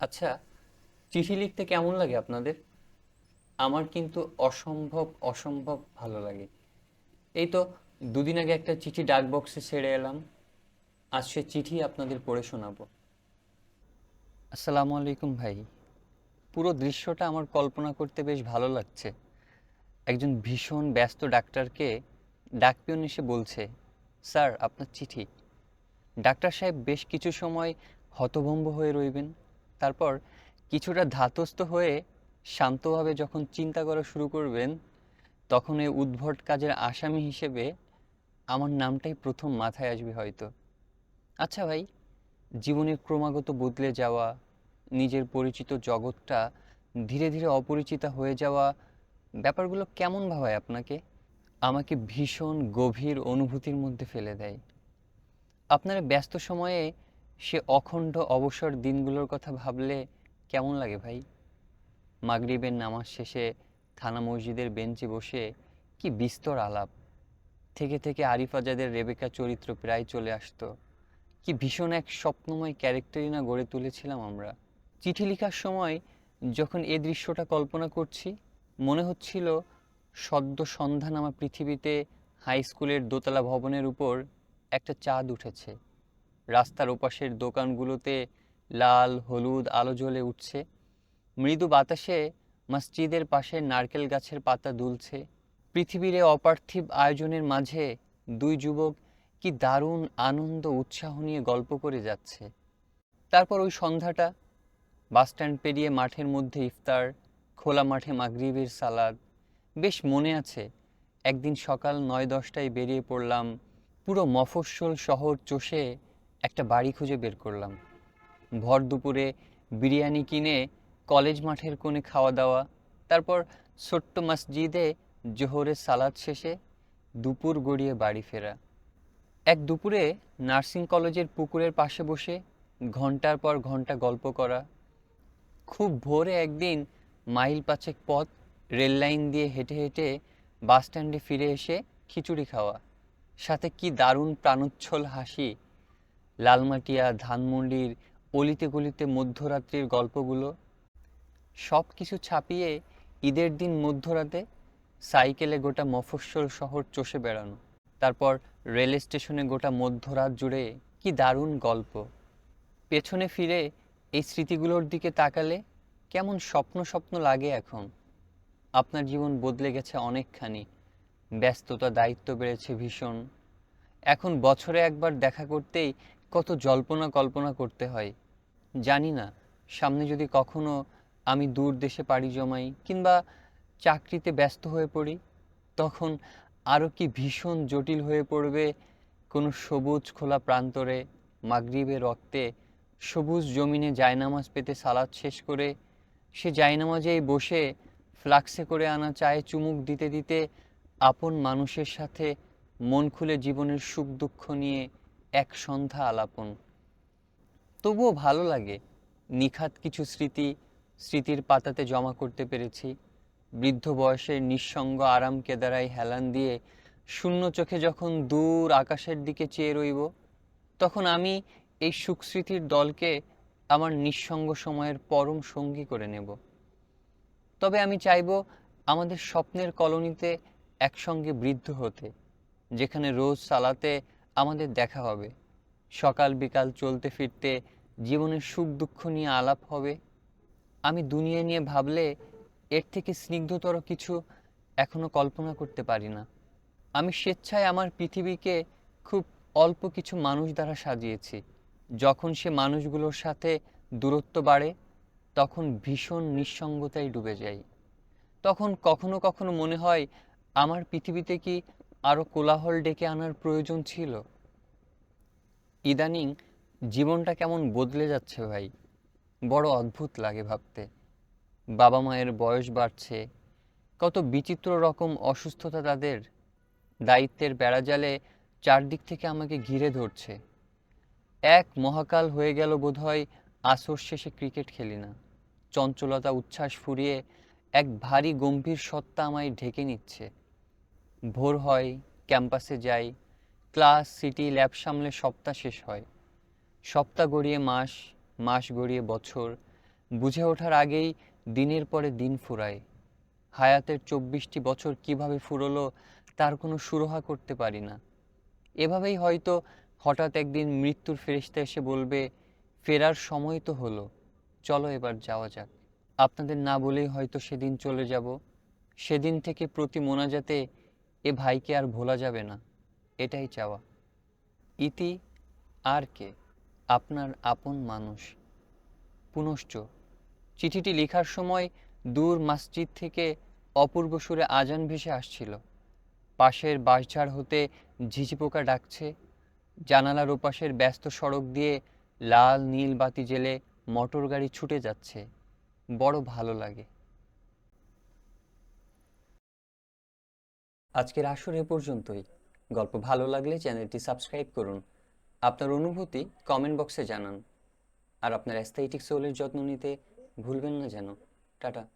আচ্ছা চিঠি লিখতে কেমন লাগে আপনাদের? আমার কিন্তু অসম্ভব অসম্ভব ভালো লাগে। এই তো দুদিন আগে একটা চিঠি ডাক বক্সে ছেড়ে এলাম। আজ সে চিঠি আপনাদের পড়ে শোনাবো। আসসালামু আলাইকুম ভাই। পুরো দৃশ্যটা আমার কল্পনা করতে বেশ ভালো লাগছে। একজন ভীষণ ব্যস্ত ডাক্তারকে ডাকপিয়ন এসে বলছে, স্যার, আপনার চিঠি। ডাক্তার সাহেব বেশ কিছু সময় হতভম্ব হয়ে রইবেন। তারপর কিছুটা ধাতস্থ হয়ে শান্তভাবে যখন চিন্তা করা শুরু করবেন, তখন এই উদ্ভট কাজের আসামি হিসেবে আমার নামটাই প্রথম মাথায় আসবে হয়তো। আচ্ছা ভাই, জীবনের ক্রমাগত বদলে যাওয়া, নিজের পরিচিত জগৎটা ধীরে ধীরে অপরিচিতা হয়ে যাওয়া, ব্যাপারগুলো কেমন ভাবায় আপনাকে? আমাকে ভীষণ গভীর অনুভূতির মধ্যে ফেলে দেয়। আপনার ব্যস্ত সময়ে সে অখণ্ড অবসর দিনগুলোর কথা ভাবলে কেমন লাগে ভাই? মাগরিবের নামাজ শেষে থানা মসজিদের বেঞ্চে বসে কি বিস্তর আলাপ। থেকে থেকে আরিফ আজাদের রেবেকা চরিত্র প্রায় চলে আসতো। কি ভীষণ এক স্বপ্নময় ক্যারেক্টারই না গড়ে তুলেছিলাম আমরা। চিঠি লেখার সময় যখন এ দৃশ্যটা কল্পনা করছি, মনে হচ্ছিল সদ্য সন্ধান আমার পৃথিবীতে হাই স্কুলের দোতলা ভবনের উপর একটা চাঁদ উঠেছে। রাস্তার ওপাশের দোকানগুলোতে লাল, হলুদ, আলো জ্বলে উঠছে। মৃদু বাতাসে মসজিদের পাশে নারকেল গাছের পাতা দুলছে। পৃথিবীর অপার্থিব আয়োজনের মাঝে দুই যুবক কি দারুণ আনন্দ, উৎসাহ নিয়ে গল্প করে যাচ্ছে। তারপর ওই সন্ধ্যাটা বাসস্ট্যান্ড পেরিয়ে মাঠের মধ্যে ইফতার, খোলা মাঠে মাগরিবের সালাদ। বেশ মনে আছে, একদিন সকাল নয় দশটায় বেরিয়ে পড়লাম পুরো মফস্বল শহর চষে একটা বাড়ি খুঁজে বের করলাম। ভর দুপুরে বিরিয়ানি কিনে কলেজ মাঠের কোণে খাওয়া দাওয়া, তারপর ছোট্ট মসজিদে জোহরের সালাদ শেষে দুপুর গড়িয়ে বাড়ি ফেরা। এক দুপুরে নার্সিং কলেজের পুকুরের পাশে বসে ঘণ্টার পর ঘণ্টা গল্প করা। খুব ভোরে একদিন মাইল পাঁচেক পথ রেল লাইন দিয়ে হেঁটে হেঁটে বাস স্ট্যান্ডে ফিরে এসে খিচুড়ি খাওয়া। সাথে কি দারুণ প্রাণোচ্ছল হাসি লালমাটিয়া, ধানমন্ডির অলিতে গলিতে মধ্যরাত্রির গল্পগুলো সব কিছু ছাপিয়ে ঈদের দিন মধ্যরাতে সাইকেলে গোটা মফস্বল শহর চষে বেড়ানো, তারপর রেল স্টেশনে গোটা মধ্যরাত জুড়ে কি দারুণ গল্প। পেছনে ফিরে এই স্মৃতিগুলোর দিকে তাকালে কেমন স্বপ্ন স্বপ্ন লাগে এখন। আপনার জীবন বদলে গেছে অনেকখানি, ব্যস্ততা, দায়িত্ব বেড়েছে ভীষণ। এখন বছরে একবার দেখা করতেই কত জল্পনা কল্পনা করতে হয়, জানি না। সামনে যদি কখনো আমি দূর দেশে পাড়ি জমাই কিংবা চাকরিতে ব্যস্ত হয়ে পড়ি, তখন আরও কি ভীষণ জটিল হয়ে পড়বে কোনো সবুজ খোলা প্রান্তরে মাগরিবের রক্তে সবুজ জমিনে জায়নামাজ পেতে সালাদ শেষ করে, সে জায়নামাজেই বসে ফ্লাক্সে করে আনা চায়ে চুমুক দিতে দিতে আপন মানুষের সাথে মন খুলে জীবনের সুখ দুঃখ নিয়ে এক সন্ধ্যা আলাপন। তবুও ভালো লাগে। নিখাত কিছু স্মৃতি, স্মৃতির পাতাতে জমা করতে পেরেছি। বৃদ্ধ বয়সের নিঃসঙ্গ আরাম কেদারায় হেলান দিয়ে শূন্য চোখে যখন দূর আকাশের দিকে চেয়ে রইব, তখন আমি এই সুখস্মৃতির দলকে আমার নিঃসঙ্গ সময়ের পরম সঙ্গী করে নেব। তবে আমি চাইব আমাদের স্বপ্নের কলোনিতে একসঙ্গে বৃদ্ধ হতে, যেখানে রোজ সালাতে আমাদের দেখা হবে। সকাল বিকাল চলতে ফিরতে জীবনের সুখ দুঃখ নিয়ে আলাপ হবে। আমি দুনিয়া নিয়ে ভাবলে এর থেকে স্নিগ্ধতর কিছু এখনও কল্পনা করতে পারি না। আমি স্বেচ্ছায় আমার পৃথিবীকে খুব অল্প কিছু মানুষ দ্বারা সাজিয়েছি। যখন সে মানুষগুলোর সাথে দূরত্ব বাড়ে, তখন ভীষণ নিঃসঙ্গতায় ডুবে যাই। তখন কখনো কখনো মনে হয়, আমার পৃথিবীতে কি আরও কোলাহল ডেকে আনার প্রয়োজন ছিল? ইদানিং জীবনটা কেমন বদলে যাচ্ছে ভাই। বড় অদ্ভুত লাগে ভাবতে। বাবা মায়ের বয়স বাড়ছে, কত বিচিত্র রকম অসুস্থতা তাদের। দায়িত্বের বেড়াজালে চারদিক থেকে আমাকে ঘিরে ধরছে। এক মহাকাল হয়ে গেল বোধহয় আসর শেষে ক্রিকেট খেলি না। চঞ্চলতা উচ্ছ্বাস ফুরিয়ে এক ভারী গম্ভীর সত্তা আমায় ঢেকে নিচ্ছে। ভোর হয়, ক্যাম্পাসে যাই ক্লাস, সিটি, ল্যাব সামলে সপ্তাহ শেষ হয়। সপ্তাহ গড়িয়ে মাস মাস গড়িয়ে বছর। বুঝে ওঠার আগেই দিনের পরে দিন ফুরায়। হায়াতের চব্বিশটি বছর কীভাবে ফুরলো তার কোনো সুরাহা করতে পারি না। এভাবেই হয়তো হঠাৎ একদিন মৃত্যুর ফেরিস্তা এসে বলবে, ফেরার সময় তো হলো। চলো এবার যাওয়া যাক। আপনাদের না বলেই হয়তো সেদিন চলে যাব। সেদিন থেকে প্রতি মোনাজাতে এ ভাইকে আর ভোলা যাবে না। এটাই চাওয়া। ইতি আর কে? আপনার আপন মানুষ। পুনশ্চ, চিঠিটি লেখার সময় দূর মসজিদ থেকে অপূর্ব সুরে আজান ভেসে আসছিল। পাশের বাঁশঝাড় হতে ঝিঝি পোকা ডাকছে। জানালার ওপাশের ব্যস্ত সড়ক দিয়ে লাল, নীল বাতি জেলে মোটর গাড়ি ছুটে যাচ্ছে। বড় ভালো লাগে। আজকের আসর এ পর্যন্তই। গল্প ভালো লাগলে চ্যানেলটি সাবস্ক্রাইব করুন। আপনার অনুভূতি কমেন্ট বক্সে জানান। আর আপনার অ্যাস্থেটিক সোলের যত্ন নিতে ভুলবেন না যেন। টাটা।